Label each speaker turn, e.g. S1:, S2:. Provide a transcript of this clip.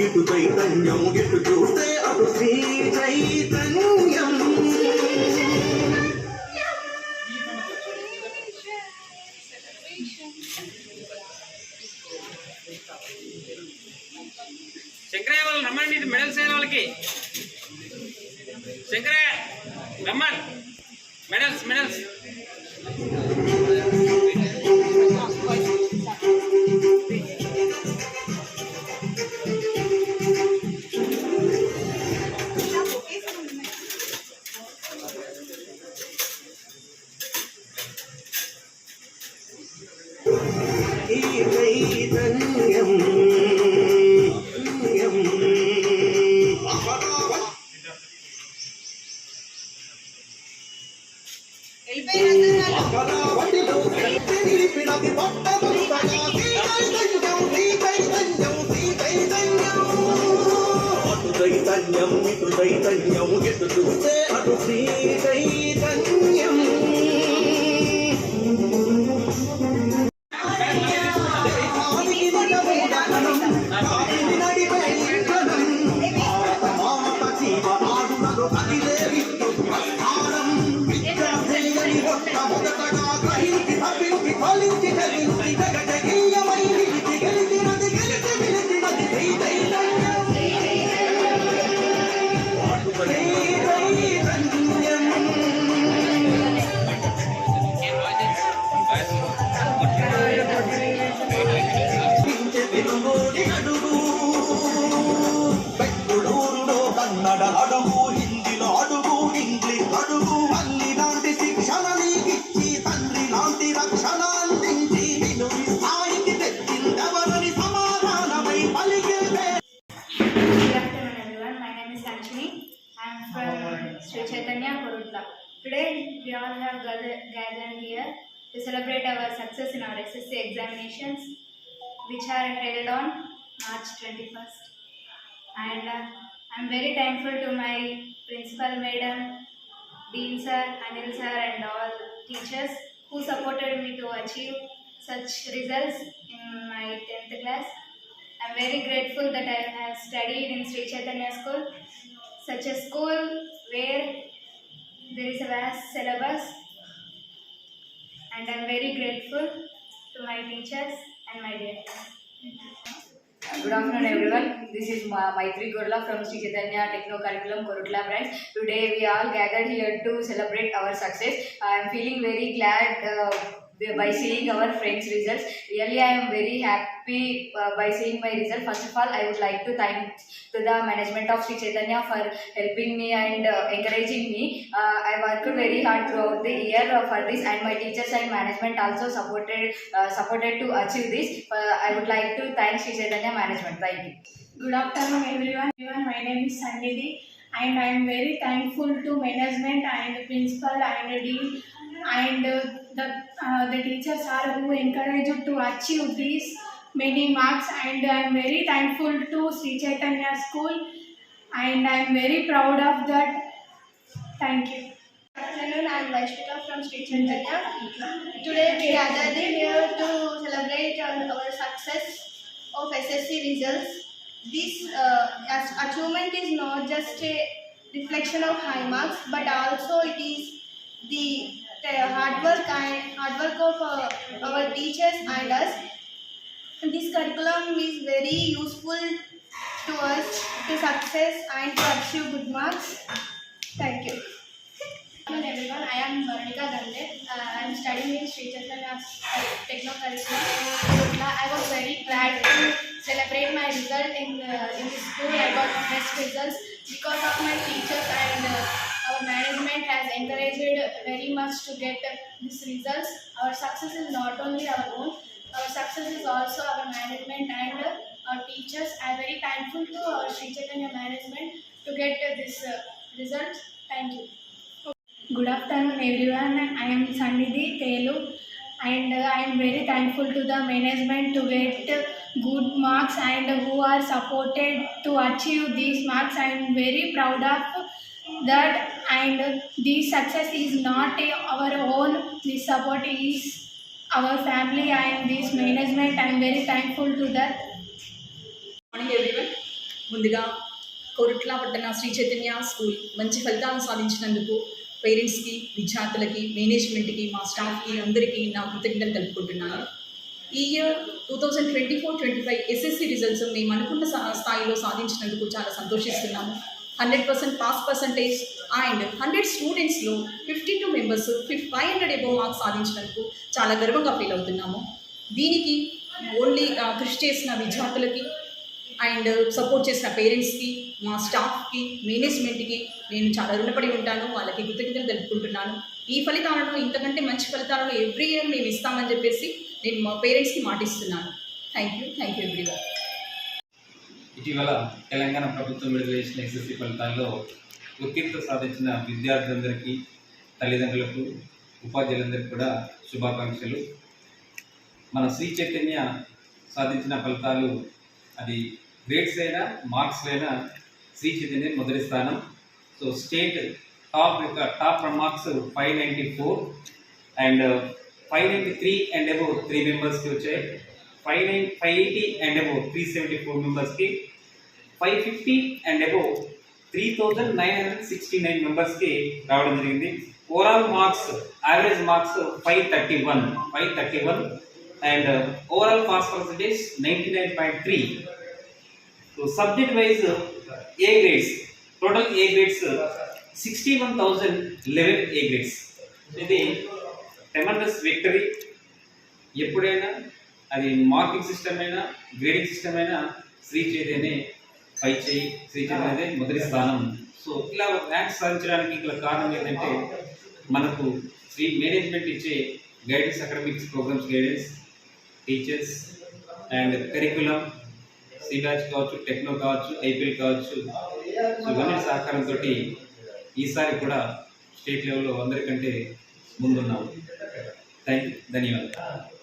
S1: ఇటు చైతన్యం ఇటు చూస్తే అటు శ్రీ చైతన్యం
S2: శంకరయ్య వాళ్ళు రమ్మండి ఇది మెడల్స్ అయిన వాళ్ళకి శంకరయ్య రమ్మన్ మెడల్స్ మెడల్స్
S1: చైతన్యం, అటు చైతన్యం ఇటు చైతన్యం ఇటు చూస్తే అటు శ్రీ చైతన్యం. కన్నడ అడుగు హిందీలో అడుగు ఇంగ్లీష్ అడుగు అల్లి లాంటి శిక్షణ నీకిచ్చి తండ్రి లాంటి రక్షణ అందించి నిన్ను ఈ స్థాయికి తెచ్చిందెవరని సమాధానమై పలికే
S3: Good afternoon, everyone. My name is Lakshmi. I am from Sri Chaitanya Kurutla. Today, we all have gather- gathered here to celebrate our success in our SSC examinations, which are held on March 21st. And uh, I'm very thankful to my principal madam, Dean sir, Anil sir, and all teachers who supported me to achieve such results in my 10th class. I'm very grateful that I have studied in Sri Chaitanya School, such a school where there is a vast syllabus, and I'm very grateful to my teachers and my dear friends.
S4: Good afternoon, everyone. This is Ma- Maitri Gurla from Sri Chaitanya Techno Curriculum Korutla branch. Today, we all gathered here to celebrate our success. I am feeling very glad uh, by seeing our friends' results. Really, I am very happy uh, by seeing my result. First of all, I would like to thank to the management of Sri Chaitanya for helping me and uh, encouraging me. Uh, I worked very hard throughout the year for this, and my teachers and management also supported uh, supported to achieve this. Uh, I would like to thank Sri Chaitanya management. Thank you.
S5: Good afternoon, everyone. Everyone, My name is Sannidhi, and I am very thankful to management and the principal and dean and uh, the uh, the teachers are who encouraged to achieve these many marks. And I am very thankful to Sri Chaitanya School, and I am very proud of that. Thank you.
S6: Afternoon, I am Vaishvika from Sri Chaitanya. Today we gathered here to celebrate our success of SSC results. This uh, achievement is not just a reflection of high marks, but also it is the hard work and hard work of uh, our teachers and us. This curriculum is very useful to us to success and to achieve good marks. Thank you.
S7: Hello everyone, I am Varnika Gande. Uh, I am studying in Sri Chaitanya Techno Curriculum. I was very glad to celebrate my result in, uh, in this school. I got best results because of my teachers and uh, our management has encouraged very much to get these results. Our success is not only our own, our success is also our management and our teachers. I am very thankful to our Sri Chaitanya management to get this uh, result. Thank you.
S5: Good afternoon, everyone. I am Sannidhi Telu, and I am very thankful to the management to get good marks and who are supported to achieve these marks. I am very proud of that, and the success success is not uh, our own. This support is our family and this management. I am very thankful to that.
S8: ముందుగా కోరుట్ల పట్టణ Shri Chaitanya school మంచి ఫలితాలను సాధించినందుకు పేరెంట్స్కి విద్యార్థులకి మేనేజ్మెంట్కి మా స్టాఫ్కి అందరికీ నా కృతజ్ఞతలు తెలుపుకుంటున్నాను ఈ year two thousand twenty four twenty five SSC results మేము అనుకున్న స్థాయిలో సాధించినందుకు చాలా సంతోషిస్తున్నాము hundred percent pass percentage and hundred స్టూడెంట్స్లో fifty two members fif five hundred above marks సాధించినందుకు చాలా గర్వంగా ఫీల్ అవుతున్నాము. దీనికి ఓన్లీ కృషి చేసిన విద్యార్థులకి అండ్ సపోర్ట్ చేసిన పేరెంట్స్కి మా స్టాఫ్కి మేనేజ్మెంట్కి నేను చాలా రుణపడి ఉంటాను. వాళ్ళకి కృతజ్ఞతలు తెలుపుకుంటున్నాను. ఈ ఫలితాలను ఇంతకంటే మంచి ఫలితాలను ఎవ్రీ ఇయర్ మేము ఇస్తామని చెప్పేసి నేను మా పేరెంట్స్కి మాటిస్తున్నాను. Thank you. Thank you everyone.
S9: ఇటీవల తెలంగాణ ప్రభుత్వం విడుదల చేసిన ఎస్ఎస్సి ఫలితాల్లో ఉత్తీర్ణత సాధించిన విద్యార్థులందరికీ తల్లిదండ్రులకు ఉపాధ్యాయులందరికీ కూడా శుభాకాంక్షలు. మన శ్రీ చైతన్య సాధించిన ఫలితాలు అది గ్రేడ్స్ అయినా మార్క్స్ అయినా శ్రీ చైతన్య మొదటి స్థానం. సో స్టేట్ టాప్ యొక్క top marks five ninety four and five ninety three and above three మెంబర్స్కి వచ్చాయి. Five nine five eighty and above three seventy four మెంబర్స్కి five fifty and above three thousand nine hundred sixty nine మెంబర్స్కి రావడం జరిగింది. Overall marks average marks five thirty one five thirty one and overall pass percentage ninety nine point three. So subject wise A grades total A grades sixty one thousand eleven A grades ఇది టెమర్డస్ victory ఎప్పుడైనా అది marking system అయినా grading system అయినా శ్రీ చైతన్య పై చేయి శ్రీ చైతన్యదే మొదటి స్థానం so ఇలా rank సాధించడానికి గల కారణం ఏంటంటే మనకు శ్రీ మేనేజ్మెంట్ ఇచ్చే guidance academics programs guidance teachers and curriculum C batch కావచ్చు టెక్నో కావచ్చు ఐపీఎల్ కావచ్చు. సో ఇవన్నీ సహకారంతో ఈసారి కూడా స్టేట్ లెవెల్లో అందరికంటే ముందున్నాము. థ్యాంక్ యూ ధన్యవాదాలు.